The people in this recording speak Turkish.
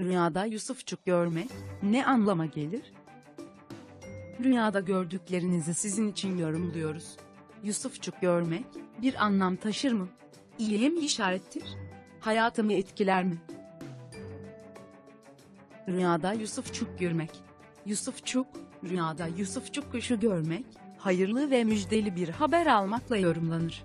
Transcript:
Rüyada Yusufçuk görmek ne anlama gelir? Rüyada gördüklerinizi sizin için yorumluyoruz. Yusufçuk görmek bir anlam taşır mı? İyiye mi işarettir? Hayatımı etkiler mi? Rüyada Yusufçuk görmek. Yusufçuk, rüyada Yusufçuk kuşu görmek, hayırlı ve müjdeli bir haber almakla yorumlanır.